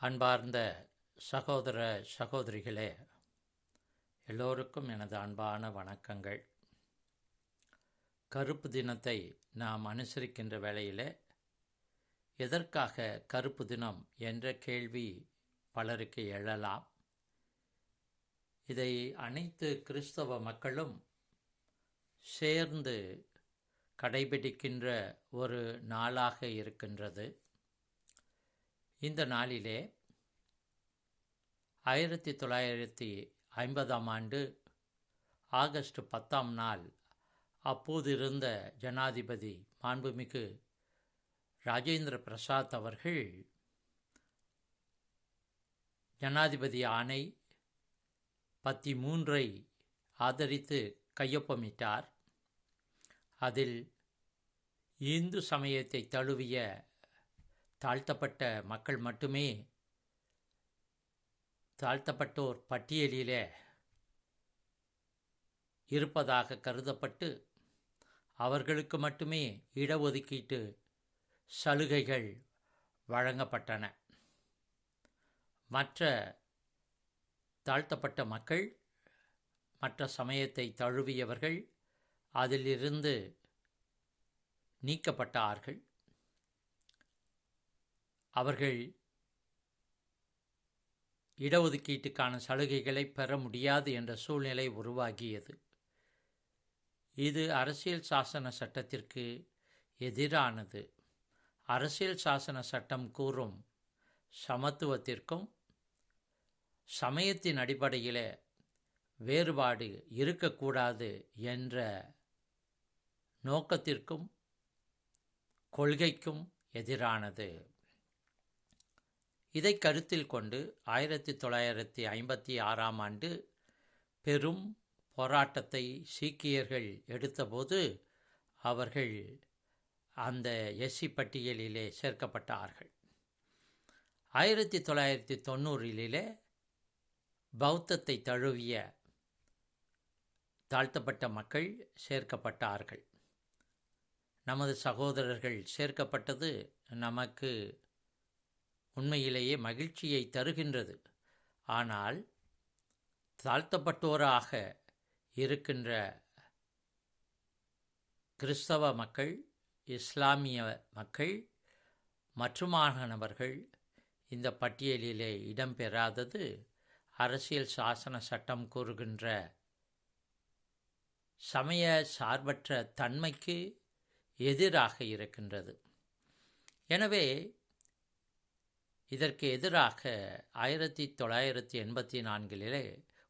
அன்பார்ந்த சகோதர சகோதரிகளே எல்லோருக்கும் எனது அன்பான வணக்கங்கள். கருப்பு தினத்தை நாம் அனுசரிக்கின்ற வேளையிலே எதற்காக கருப்பு தினம் என்ற கேள்வி பலருக்கு எழலாம். இதை அனைத்து கிறிஸ்தவ மக்களும் சேர்ந்து கடைபிடிக்கின்ற ஒரு நாளாக இருக்கின்றது. இந்த நாளிலே ஆயிரத்தி தொள்ளாயிரத்தி ஐம்பதாம் ஆண்டு ஆகஸ்ட் பத்தாம் நாள் அப்போதிருந்த ஜனாதிபதி மாண்புமிகு ராஜேந்திர பிரசாத் அவர்கள் ஜனாதிபதி ஆணை பத்தி மூன்றை ஆதரித்து கையொப்பமிட்டார். அதில் இந்து சமயத்தை தழுவிய தாழ்த்தப்பட்ட மக்கள் மட்டுமே தாழ்த்தப்பட்டோர் பட்டியலிலே இருப்பதாக கருதப்பட்டு அவர்களுக்கு மட்டுமே இடஒதுக்கீட்டு சலுகைகள் வழங்கப்பட்டன. மற்ற தாழ்த்தப்பட்ட மக்கள் மற்ற சமயத்தை தழுவியவர்கள் அதிலிருந்து நீக்கப்பட்டார்கள். அவர்கள் இடஒதுக்கீட்டுக்கான சலுகைகளை பெற முடியாது என்ற சூழ்நிலை உருவாகியது. இது அரசியல் சாசன சட்டத்திற்கு எதிரானது. அரசியல் சாசன சட்டம் கூறும் சமத்துவத்திற்கும் சமயத்தின் அடிப்படையில் வேறுபாடு இருக்கக்கூடாது என்ற நோக்கத்திற்கும் கொள்கைக்கும் எதிரானது. இதை கருத்தில் கொண்டு ஆயிரத்தி தொள்ளாயிரத்தி ஐம்பத்தி ஆறாம் ஆண்டு பெரும் போராட்டத்தை சீக்கியர்கள் எடுத்தபோது அவர்கள் அந்த எஸ்சி பட்டியலிலே சேர்க்கப்பட்டார்கள். ஆயிரத்தி தொள்ளாயிரத்தி தொண்ணூறிலே பௌத்தத்தை தழுவிய தாழ்த்தப்பட்ட மக்கள் சேர்க்கப்பட்டார்கள். நமது சகோதரர்கள் சேர்க்கப்பட்டது நமக்கு உண்மையிலேயே மகிழ்ச்சியை தருகின்றது. ஆனால் தாழ்த்தப்பட்டோராக இருக்கின்ற கிறிஸ்தவ மக்கள் இஸ்லாமிய மக்கள் மற்றுமானவர்கள் இந்த பட்டியலிலே இடம்பெறாதது அரசியல் சாசன சட்டம் கூறுகின்ற சமய சார்பற்ற தன்மைக்கு எதிராக இருக்கின்றது. எனவே இதற்கு எதிராக ஆயிரத்தி தொள்ளாயிரத்தி எண்பத்தி நான்கிலே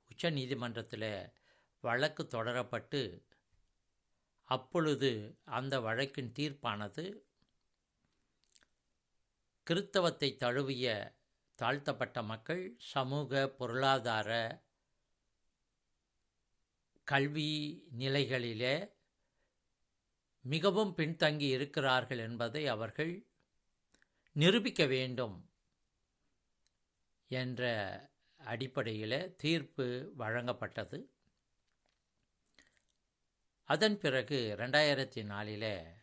உச்ச நீதிமன்றத்தில் வழக்கு தொடரப்பட்டு அப்பொழுது அந்த வழக்கின் தீர்ப்பானது கிறித்தவத்தை தழுவிய தாழ்த்தப்பட்ட மக்கள் சமூக பொருளாதார கல்வி நிலைகளிலே மிகவும் பின்தங்கி இருக்கிறார்கள் என்பதை அவர்கள் நிரூபிக்க வேண்டும். என்ற அடிப்படையில் தீர்ப்பு வழங்கப்பட்டது. அதன் பிறகு ரெண்டாயிரத்தி நாலில்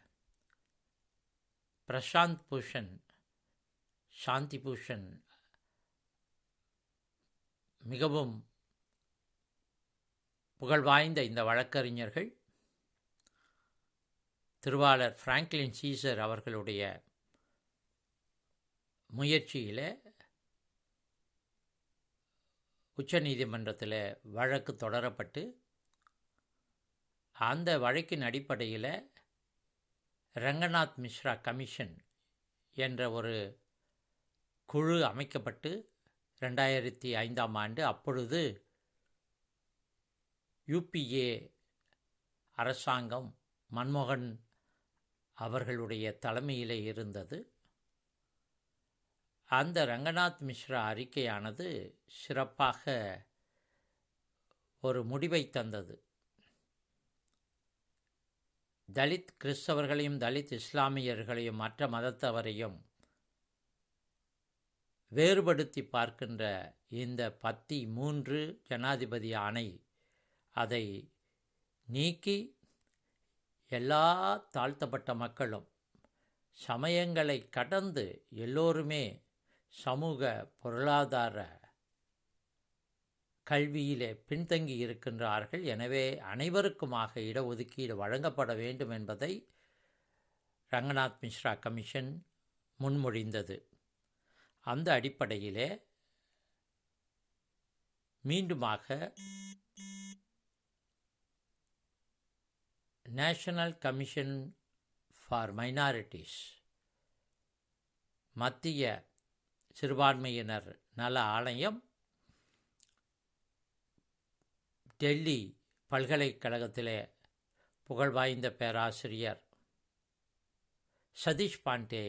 பிரசாந்த் பூஷன் சாந்தி பூஷன் மிகவும் புகழ்வாய்ந்த இந்த வழக்கறிஞர்கள் திருவாளர் ஃப்ராங்க்லின் சீசர் அவர்களுடைய முயற்சியில் உச்சநீதிமன்றத்தில் வழக்கு தொடரப்பட்டு அந்த வழக்கின் அடிப்படையில் ரங்கநாத் மிஸ்ரா கமிஷன் என்ற ஒரு குழு அமைக்கப்பட்டு ரெண்டாயிரத்தி ஐந்தாம் ஆண்டு அப்பொழுது யூபிஏ அரசாங்கம் மன்மோகன் அவர்களுடைய தலைமையில் இருந்தது. அந்த ரங்கநாத் மிஸ்ரா அறிக்கையானது சிறப்பாக ஒரு முடிவை தந்தது. தலித் கிறிஸ்தவர்களையும் தலித் இஸ்லாமியர்களையும் மற்ற மதத்தவரையும் வேறுபடுத்தி பார்க்கின்ற இந்த பத்தி மூன்று ஜனாதிபதி ஆணை அதை நீக்கி எல்லா தாழ்த்தப்பட்ட மக்களும் சமயங்களை கடந்து எல்லோருமே சமூக பொருளாதார கல்வியிலே பின்தங்கி இருக்கின்றார்கள். எனவே அனைவருக்குமாக இடஒதுக்கீடு வழங்கப்பட வேண்டும் என்பதை ரங்கநாத் மிஸ்ரா கமிஷன் முன்மொழிந்தது. அந்த அடிப்படையிலே மீண்டுமாக நேஷனல் கமிஷன் ஃபார் மைனாரிட்டிஸ் மத்திய சிறுபான்மையினர் நல ஆணையம் டெல்லி பல்கலைக்கழகத்திலே புகழ்வாய்ந்த பேராசிரியர் சதீஷ் பாண்டே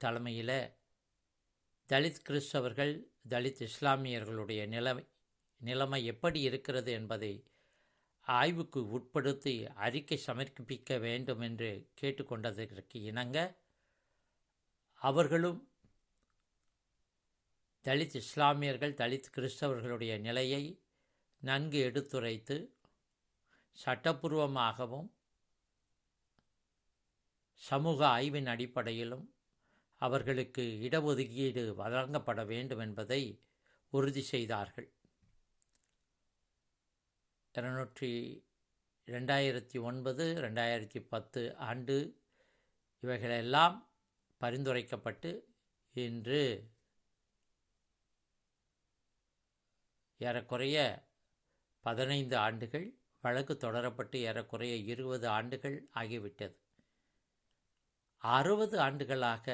தலைமையில் தலித் கிறிஸ்தவர்கள் தலித் இஸ்லாமியர்களுடைய நிலைமை நிலைமை எப்படி இருக்கிறது என்பதை ஆய்வுக்கு உட்படுத்தி அறிக்கை சமர்ப்பிக்க வேண்டும் என்று கேட்டுக்கொண்டதற்கு இணங்க அவர்களும் தலித் இஸ்லாமியர்கள் தலித் கிறிஸ்தவர்களுடைய நிலையை நன்கு எடுத்துரைத்து சட்டப்பூர்வமாகவும் சமூக ஆய்வின் அடிப்படையிலும் அவர்களுக்கு இடஒதுக்கீடு வழங்கப்பட வேண்டும் என்பதை உறுதி செய்தார்கள். இருநூற்றி ரெண்டாயிரத்தி ஒன்பது ரெண்டாயிரத்தி பத்து ஆண்டு இவைகளெல்லாம் பரிந்துரைக்கப்பட்டு இன்று ஏறக்குறைய பதினைந்து ஆண்டுகள் வழக்கு தொடரப்பட்டு ஏறக்குறைய இருபது ஆண்டுகள் ஆகிவிட்டது. அறுபது ஆண்டுகளாக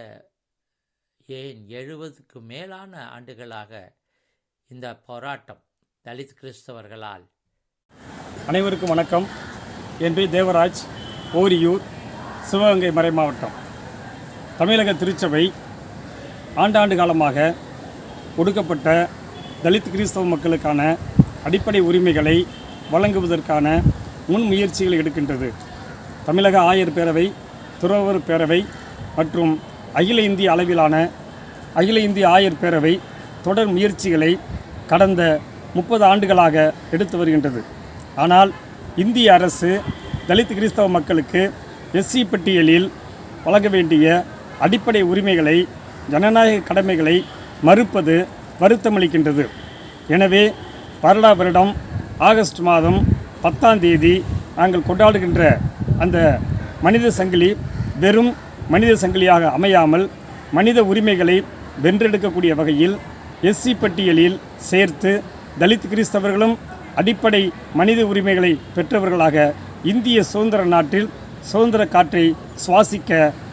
ஏன் எழுபதுக்கு மேலான ஆண்டுகளாக இந்த போராட்டம் தலித் கிறிஸ்தவர்களால். அனைவருக்கும் வணக்கம். என் பேர் தேவராஜ் ஓரியூர் சிவகங்கை மறை மாவட்டம். தமிழக திருச்சபை ஆண்டாண்டு காலமாக ஒடுக்கப்பட்ட தலித் கிறிஸ்தவ மக்களுக்கான அடிப்படை உரிமைகளை வழங்குவதற்கான முன்முயற்சிகளை எடுக்கின்றது. தமிழக ஆயர் பேரவை துறவர் பேரவை மற்றும் அகில இந்திய அளவிலான அகில இந்திய ஆயர் பேரவை தொடர் முயற்சிகளை கடந்த முப்பது ஆண்டுகளாக எடுத்து வருகின்றது. ஆனால் இந்திய அரசு தலித் கிறிஸ்தவ மக்களுக்கு எஸ்சி பட்டியலில் வழங்க வேண்டிய அடிப்படை உரிமைகளை ஜனநாயக கடமைகளை மறுப்பது வருத்தமளிக்கின்றது. எனவே வருடா வருடம் ஆகஸ்ட் மாதம் பத்தாம் தேதி நாங்கள் கொண்டாடுகின்ற அந்த மனித சங்கிலி வெறும் மனித சங்கிலியாக அமையாமல் மனித உரிமைகளை வென்றெடுக்கக்கூடிய வகையில் எஸ்சி பட்டியலில் சேர்த்து தலித் கிறிஸ்தவர்களும் அடிப்படை மனித உரிமைகளை பெற்றவர்களாக இந்திய சுதந்திர நாட்டில் சுதந்திர காற்றை சுவாசிக்க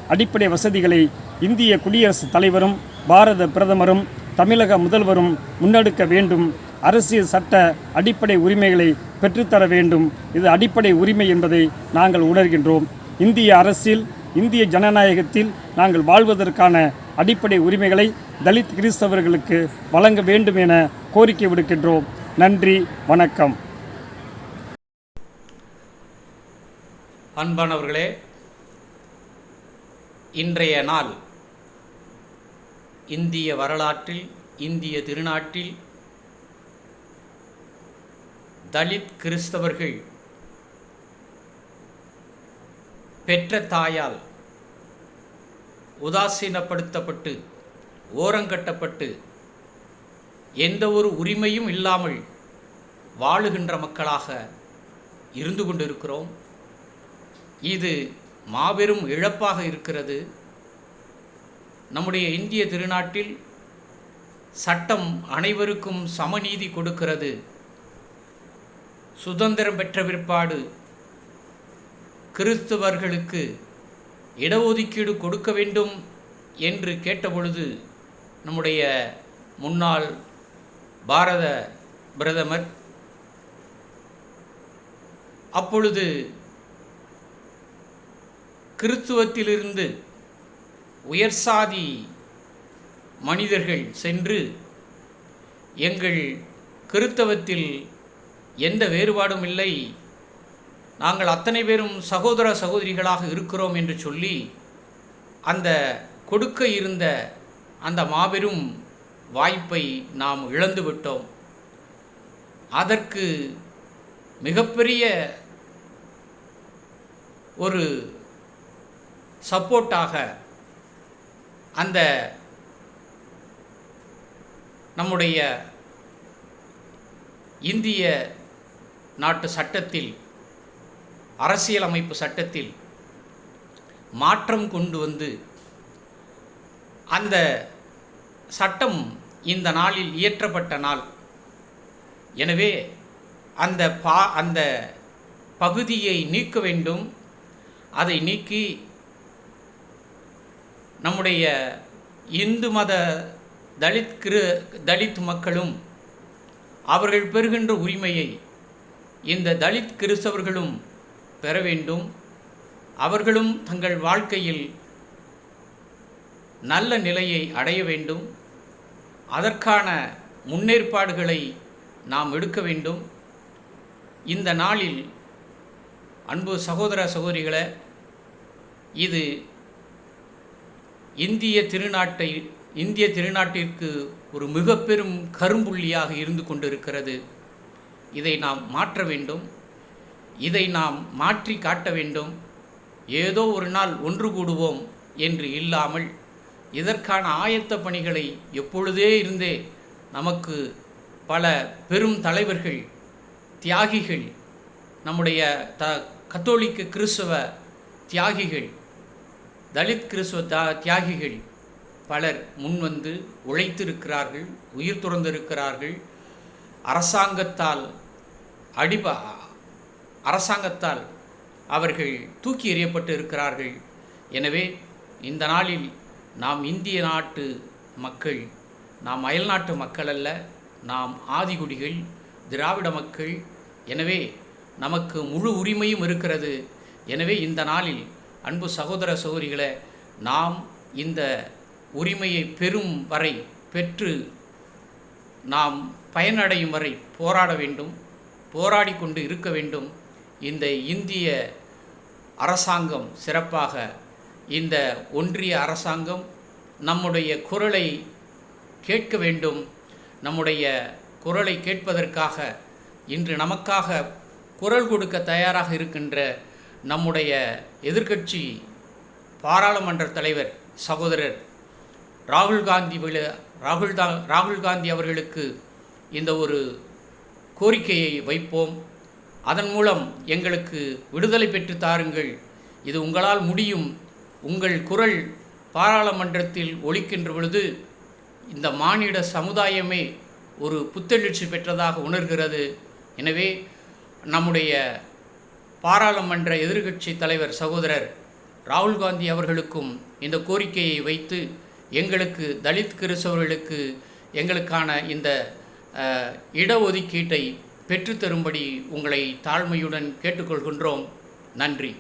அடிப்படை வசதிகளை இந்திய குடியரசுத் தலைவரும் பாரத பிரதமரும் தமிழக முதல்வரும் முன்னெடுக்க வேண்டும். அரசியல் சட்ட அடிப்படை உரிமைகளை பெற்றுத்தர வேண்டும். இது அடிப்படை உரிமை என்பதை நாங்கள் உணர்கின்றோம். இந்திய அரசில் இந்திய ஜனநாயகத்தில் நாங்கள் வாழ்வதற்கான அடிப்படை உரிமைகளை தலித் கிறிஸ்தவர்களுக்கு வழங்க வேண்டும் என கோரிக்கை விடுக்கின்றோம். நன்றி வணக்கம். அன்பானவர்களே இன்றைய நாள் இந்திய வரலாற்றில் இந்திய திருநாட்டில் தலித் கிறிஸ்தவர்கள் பெற்ற தாயால் உதாசீனப்படுத்தப்பட்டு ஓரங்கட்டப்பட்டு எந்த ஒரு உரிமையும் இல்லாமல் வாழுகின்ற மக்களாக இருந்து கொண்டிருக்கிறோம். இது மாபெரும் இழப்பாக இருக்கிறது. நம்முடைய இந்திய திருநாட்டில் சட்டம் அனைவருக்கும் சமநீதி கொடுக்கிறது. சுதந்திரம் பெற்ற பிற்பாடு கிறிஸ்தவர்களுக்கு இடஒதுக்கீடு கொடுக்க வேண்டும் என்று கேட்டபொழுது நம்முடைய முன்னாள் பாரத பிரதமர் அப்பொழுது கிறித்துவத்திலிருந்து உயர் சாதி மனிதர்கள் சென்று எங்கள் கிறித்தவத்தில் எந்த வேறுபாடும் இல்லை. நாங்கள் அத்தனை பேரும் சகோதர சகோதரிகளாக இருக்கிறோம் என்று சொல்லி அந்த கொடுக்க இருந்த அந்த மாபெரும் வாய்ப்பை நாம் இழந்து விட்டோம். அதற்கு மிகப்பெரிய ஒரு சப்போர்ட்டாக அந்த நம்முடைய இந்திய நாட்டு சட்டத்தில் அரசியலமைப்பு சட்டத்தில் மாற்றம் கொண்டு வந்து அந்த சட்டம் இந்த நாளில் இயற்றப்பட்ட நாள். எனவே அந்த பா அந்த பகுதியை நீக்க வேண்டும். அதை நீக்கி நம்முடைய இந்து மத தலித் கிரு தலித் மக்களும் அவர்கள் பெறுகின்ற உரிமையை இந்த தலித் கிறிஸ்தவர்களும் பெற வேண்டும். அவர்களும் தங்கள் வாழ்க்கையில் நல்ல நிலையை அடைய வேண்டும். அதற்கான முன்னேற்பாடுகளை நாம் எடுக்க வேண்டும். இந்த நாளில் அன்பு சகோதர சகோதரிகளை இது இந்திய திருநாட்டை இந்திய திருநாட்டிற்கு ஒரு மிக பெரும் கரும்புள்ளியாக இருந்து கொண்டிருக்கிறது. இதை நாம் மாற்ற வேண்டும். இதை நாம் மாற்றி காட்ட வேண்டும். ஏதோ ஒரு நாள் ஒன்று கூடுவோம் என்று இல்லாமல் இதற்கான ஆயத்த பணிகளை எப்பொழுதே இருந்தே நமக்கு பல பெரும் தலைவர்கள் தியாகிகள் நம்முடைய த கத்தோலிக்க கிறிஸ்தவ தியாகிகள் தலித் கிறிஸ்துவ தா தியாகிகள் பலர் முன்வந்து உழைத்திருக்கிறார்கள் உயிர் துறந்திருக்கிறார்கள். அரசாங்கத்தால் அடிப அரசாங்கத்தால் அவர்கள் தூக்கி எறியப்பட்டு இருக்கிறார்கள். எனவே இந்த நாளில் நாம் இந்திய நாட்டு மக்கள் நாம் அயல்நாட்டு மக்கள் அல்ல நாம் ஆதிகுடிகள் திராவிட மக்கள். எனவே நமக்கு முழு உரிமையும் இருக்கிறது. எனவே இந்த நாளில் அன்பு சகோதர சகோதரிகளை நாம் இந்த உரிமையை பெறும் வரை பெற்று நாம் பயனடையும் வரை போராட வேண்டும் போராடி கொண்டு இருக்க வேண்டும். இந்த இந்திய அரசாங்கம் சிறப்பாக இந்த ஒன்றிய அரசாங்கம் நம்முடைய குரலை கேட்க வேண்டும். நம்முடைய குரலை கேட்பதற்காக இன்று நமக்காக குரல் கொடுக்க தயாராக இருக்கின்ற நம்முடைய எதிர்க்கட்சி பாராளுமன்ற தலைவர் சகோதரர் ராகுல் காந்தி விழ ராகுல் தா ராகுல் காந்தி அவர்களுக்கு இந்த ஒரு கோரிக்கையை வைப்போம். அதன் மூலம் எங்களுக்கு விடுதலை பெற்று தாருங்கள். இது உங்களால் முடியும். உங்கள் குரல் பாராளுமன்றத்தில் ஒழிக்கின்ற பொழுது இந்த மானிட சமுதாயமே ஒரு புத்தெழுச்சி பெற்றதாக உணர்கிறது. எனவே நம்முடைய பாராளுமன்ற எதிர்க்கட்சி தலைவர் சகோதரர் ராகுல் காந்தி அவர்களுக்கும் இந்த கோரிக்கையை வைத்து எங்களுக்கு தலித் கிறிஸ்தவர்களுக்கு எங்களுக்கான இந்த இடஒதுக்கீட்டை பெற்றுத்தரும்படி உங்களை தாழ்மையுடன் கேட்டுக்கொள்கின்றோம். நன்றி.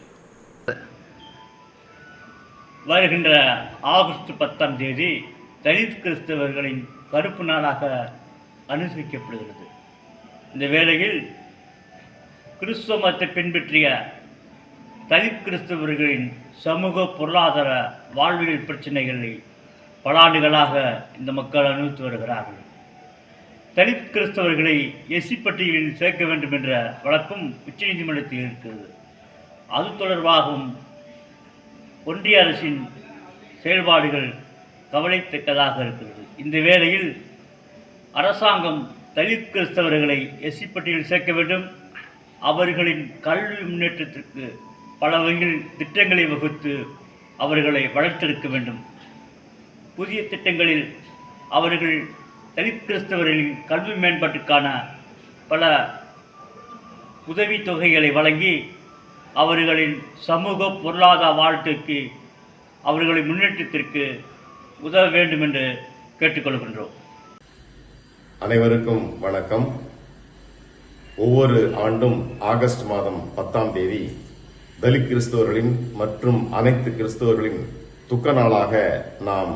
வருகின்ற ஆகஸ்ட் பத்தாம் தேதி தலித் கிறிஸ்தவர்களின் கருப்பு நாளாக அனுசரிக்கப்படுகிறது. இந்த வேளையில் கிறிஸ்துவ மதத்தை பின்பற்றிய தலித் கிறிஸ்தவர்களின் சமூக பொருளாதார வாழ்வியல் பிரச்சனைகளை பல ஆண்டுகளாக இந்த மக்கள் அனுபவித்து வருகிறார்கள். தலித் கிறிஸ்தவர்களை எஸ்சி பட்டியலில் சேர்க்க வேண்டும் என்ற வழக்கம் உச்சநீதிமன்றத்தில் இருக்கிறது. அது தொடர்பாகவும் ஒன்றிய அரசின் செயல்பாடுகள் கவலைத்தக்கதாக இருக்கிறது. இந்த வேளையில் அரசாங்கம் தலித் கிறிஸ்தவர்களை எஸ்சி பட்டியலில் சேர்க்க வேண்டும். அவர்களின் கல்வி முன்னேற்றத்திற்கு பல வகையில் திட்டங்களை வகுத்து அவர்களை வளர்த்தெடுக்க வேண்டும். புதிய திட்டங்களில் அவர்கள் தலித் கிறிஸ்தவர்களின் கல்வி மேம்பாட்டுக்கான பல உதவித்தொகைகளை வழங்கி அவர்களின் சமூக பொருளாதார வாழ்க்கைக்கு அவர்களின் முன்னேற்றத்திற்கு உதவ வேண்டும் என்று கேட்டுக்கொள்கின்றோம். அனைவருக்கும் வணக்கம். ஒவ்வொரு ஆண்டும் ஆகஸ்ட் மாதம் பத்தாம் தேதி தலித் கிறிஸ்தவர்களின் மற்றும் அனைத்து கிறிஸ்தவர்களின் துக்க நாளாக நாம்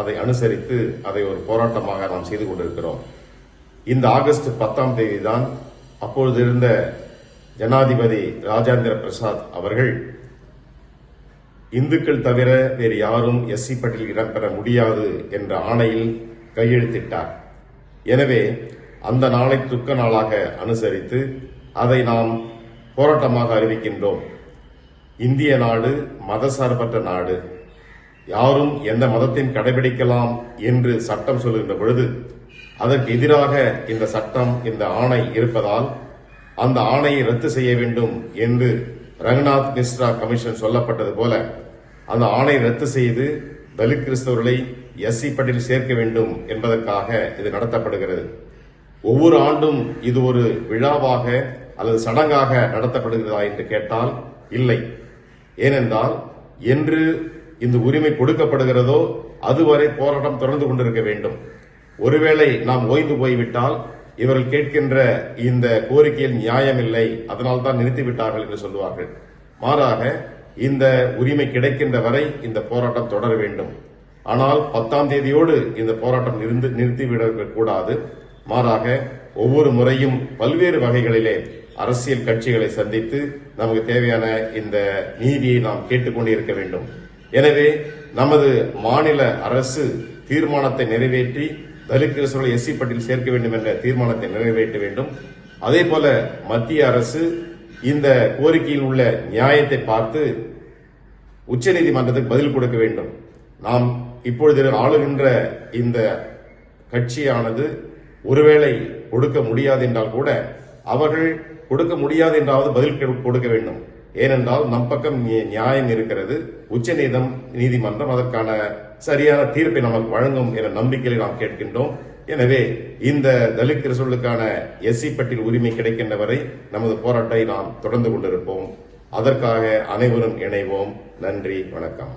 அதை அனுசரித்து அதை ஒரு போராட்டமாக நாம் செய்து கொண்டிருக்கிறோம். இந்த ஆகஸ்ட் பத்தாம் தேதி தான் அப்பொழுது இருந்த ஜனாதிபதி ராஜேந்திர பிரசாத் அவர்கள் இந்துக்கள் தவிர வேறு யாரும் எஸ்சி பட்டியலில் இடம்பெற முடியாது என்ற ஆணையில் கையெழுத்திட்டார். எனவே அந்த நாளை துக்க நாளாக அனுசரித்து அதை நாம் போராட்டமாக அறிவிக்கின்றோம். இந்திய நாடு மதசார்பற்ற நாடு. யாரும் எந்த மதத்தையும் கடைபிடிக்கலாம் என்று சட்டம் சொல்கின்ற பொழுது அதற்கு எதிராக இந்த சட்டம் இந்த ஆணை இருப்பதால் அந்த ஆணையை ரத்து செய்ய வேண்டும் என்று ரங்கநாத் மிஸ்ரா கமிஷன் சொல்லப்பட்டது போல அந்த ஆணை ரத்து செய்து தலித் கிறிஸ்தவர்களை எஸ்சி பட்டியலில் சேர்க்க வேண்டும் என்பதற்காக இது நடத்தப்படுகிறது. ஒவ்வொரு ஆண்டும் இது ஒரு விழாவாக அல்லது சடங்காக நடத்தப்படுகிறதா என்று கேட்டால் இல்லை. ஏனென்றால் என்று இந்த உரிமை கொடுக்கப்படுகிறதோ அதுவரை போராட்டம் தொடர்ந்து கொண்டிருக்க வேண்டும். ஒருவேளை நாம் ஓய்ந்து போய்விட்டால் இவர்கள் கேட்கின்ற இந்த கோரிக்கையில் நியாயம் இல்லை அதனால் தான் நிறுத்திவிட்டார்கள் என்று சொல்லுவார்கள். மாறாக இந்த உரிமை கிடைக்கின்ற வரை இந்த போராட்டம் தொடர வேண்டும். ஆனால் பத்தாம் தேதியோடு இந்த போராட்டம் நிறுந்து நிறுத்திவிட கூடாது. மாறாக ஒவ்வொரு முறையும் பல்வேறு வகைகளிலே அரசியல் கட்சிகளை சந்தித்து நமக்கு தேவையான இந்த நீதியை நாம் கேட்டுக்கொண்டே இருக்க வேண்டும். எனவே நமது மாநில அரசு தீர்மானத்தை நிறைவேற்றி தலித் எஸ்சி பட்டியல் சேர்க்க வேண்டும் என்ற தீர்மானத்தை நிறைவேற்ற வேண்டும். அதே போல மத்திய அரசு இந்த கோரிக்கையில் உள்ள நியாயத்தை பார்த்து உச்சநீதிமன்றத்துக்கு பதில் கொடுக்க வேண்டும். நாம் இப்பொழுது ஆளுகின்ற இந்த கட்சியானது ஒருவேளை கொடுக்க முடியாது என்றால் கூட அவர்கள் கொடுக்க முடியாது என்றாவது பதில் கொடுக்க வேண்டும். ஏனென்றால் நம் பக்கம் நியாயம் இருக்கிறது. உச்ச நீதிமன்றம் அதற்கான சரியான தீர்ப்பை நமக்கு வழங்கும் என நம்பிக்கையை நாம் கேட்கின்றோம். எனவே இந்த தலித் கிறிஸ்தவர்களுக்கான எஸ்சி பட்டியல் உரிமை கிடைக்கின்ற வரை நமது போராட்டத்தை நாம் தொடர்ந்து கொண்டிருப்போம். அதற்காக அனைவரும் இணைவோம். நன்றி வணக்கம்.